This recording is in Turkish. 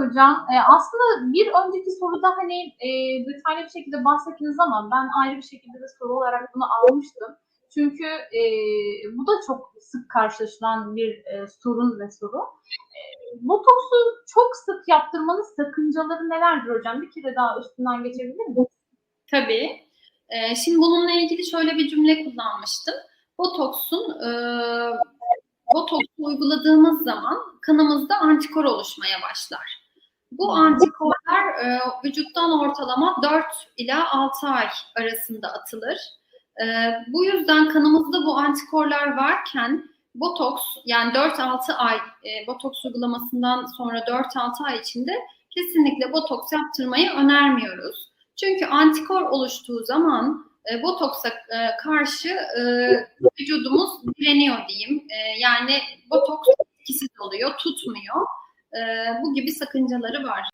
hocam. E, aslında bir önceki soruda hani e, detaylı bir şekilde bahsettiniz ama ben ayrı bir şekilde de soru olarak bunu almıştım. Çünkü e, bu da çok sık karşılaşılan bir e, sorun ve soru. E, botoksu çok sık yaptırmanın sakıncaları nelerdir hocam? Bir kere daha üstünden geçebilir miyim? Tabii. Ee, şimdi bununla ilgili şöyle bir cümle kullanmıştım. Botoksun e, botoksu uyguladığımız zaman kanımızda antikor oluşmaya başlar. Bu antikorlar e, vücuttan ortalama 4 ila 6 ay arasında atılır. E, bu yüzden kanımızda bu antikorlar varken botoks yani 4-6 ay e, botoks uygulamasından sonra 4-6 ay içinde kesinlikle botoks yaptırmayı önermiyoruz. Çünkü antikor oluştuğu zaman e, botoksa e, karşı e, vücudumuz direniyor diyeyim. E, yani botoks etkisiz oluyor, tutmuyor. E, bu gibi sakıncaları var.